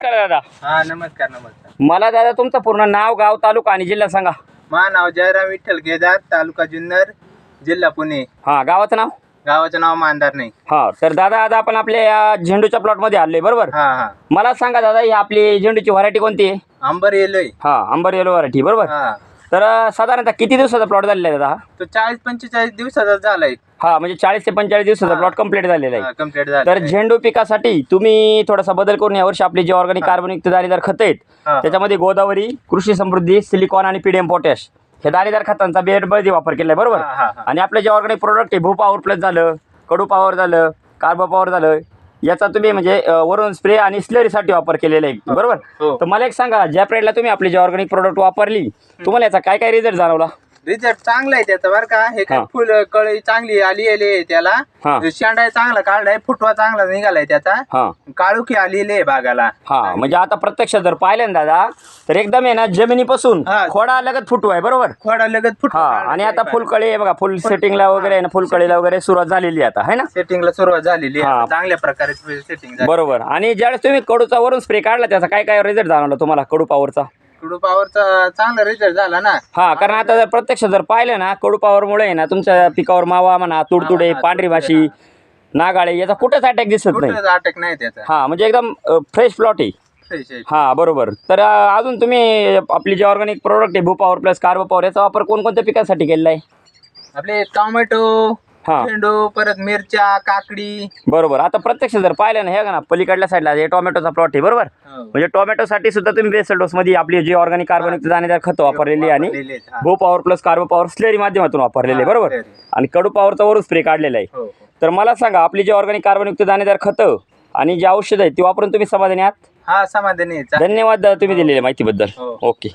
नमस्कार दादा. हा नमस्कार नमस्कार. मला दादा तुमचं पूर्ण नाव गाव तालुका आणि जिल्हा सांगा. मा नाव जयराम विठ्ठल केदार तालुका जुन्नर जिल्हा पुणे. हा गावाचं नाव? गावाचं नाव मानदार नाही. हा तर दादा आता आपण आपल्या या झेंडूच्या प्लॉटमध्ये आलोय बरोबर? हा हा. मला सांगा दादा ही आपली झेंडूची व्हरायटी कोणती आहे? आंबर येलोय. हा अंबर येलो व्हरायटी बरोबर? हा. तर अं, साधारणतः किती दिवसाचा प्लॉट झालेला आहे दादा हा? तो चाळीस पंचेचाळीस दिवसाचा झालाय हा म्हणजे चाळीस ते पंचेचाळीस दिवसाचा. प्लॉट कंप्लीट झालेला आहे कंप्लीट तर झाला झेंडू पिकासाठी तुम्ही थोडासा बदल करून यावर्षी आपली जे ऑर्गॅनिक कार्बनयुक्त दाणेदार खतं आहेत हा. त्याच्यामध्ये गोदावरी कृषी समृद्धी सिलिकॉन आणि पीडीएम पोटॅश हे दाणेदार खतांचा बेडमध्ये वापर केलाय बरोबर हा, हा, हा. आणि आपले जे ऑर्गॅनिक प्रोडक्ट आहे भू पॉवर प्लस झालं कडू पॉवर झालं कार्बो पॉवर झालं याचा तुम्ही म्हणजे अं, वरून स्प्रे आणि स्लरीसाठी वापर केलेला आहे. बरोबर? हो. तर मला एक सांगा ज्या पिरियडला तुम्ही आपली जे ऑर्गॅनिक प्रोडक्ट वापरली तुम्हाला याचा काय काय रिझल्ट जाणवला? रिझल्ट चांगला आहे त्याचा बरं का. हे काय हा. फुल कळी चांगली आली आहे त्याला. हा. शेंडा चांगला काढलाय फुटवा चांगला निघालाय त्याचा. हां. काळुकी आलेली आहे बागाला. हा म्हणजे आता प्रत्यक्ष जर पाहिलं ना दादा तर एकदम आहे ना जमिनीपासून हा. खोडा लगत फुटू आहे बरोबर? खोडा लगत हा फुटवा आणि आता फुलकळी आहे. बघा फुल सेटिंगला वगैरे आहे ना फुलकळीला वगैरे सुरुवात झालेली आहे आता है ना? सेटिंगला सुरुवात झालेली हा. आहे चांगल्या प्रकारे सेटिंग झाली. बरोबर. आणि ज्यावेळेस तुम्ही कडूचा वरून स्प्रे काढला त्याचा काय काय रिझल्ट जाणवला तुम्हाला कडू पॉवरचा कुडू पॉवरचा चांगला रिझल्ट झाला ना. हा कारण आता जर प्रत्यक्ष जर पाहिलं ना कडू पॉवरमुळे आहे ना तुमच्या पिकावर मावा म्हणा तुडतुडे पांढरी माशी नागाळे याचा कुठेच अटॅक दिसत नाही. अटक नाही त्याचा. हा म्हणजे एकदम फ्रेश प्लॉट आहे. फ्रेश आहे. हा बरोबर. तर अं, अजून तुम्ही आपली जे ऑर्गॅनिक प्रोडक्ट आहे भू पॉवर प्लस कार्बो पॉवर याचा वापर कोणकोणत्या पिकांसाठी केलेला आहे? आपले टोमॅटो हा. झेंडू परत मिरच्या काकडी. बरोबर. आता प्रत्यक्ष जर पाहिलं ना हे का ना पलीकडल्या साईडला हे टोमॅटोचा प्लॉट आहे बरोबर? म्हणजे टोमॅटोसाठी सुद्धा तुम्ही बेसल डोसमध्ये आपली जी ऑर्गॅनिक कार्बनिक दाणेदार खतं वापरलेली आणि हा. Bhu power plus carbo power slurry माध्यमातून वापरलेले हा, बरोबर. आणि कडू पॉवरचा वरून स्प्रे काढलेला आहे. हो हो. तर मला सांगा आपली जी ऑर्गॅनिक कार्बनयुक्त दाणेदार खतं आणि जे औषध आहे ती वापरून तुम्ही समाधानी आहात? हा समाधानी धन्यवाद दादा तुम्ही दिलेल्या माहितीबद्दल. हो. ओके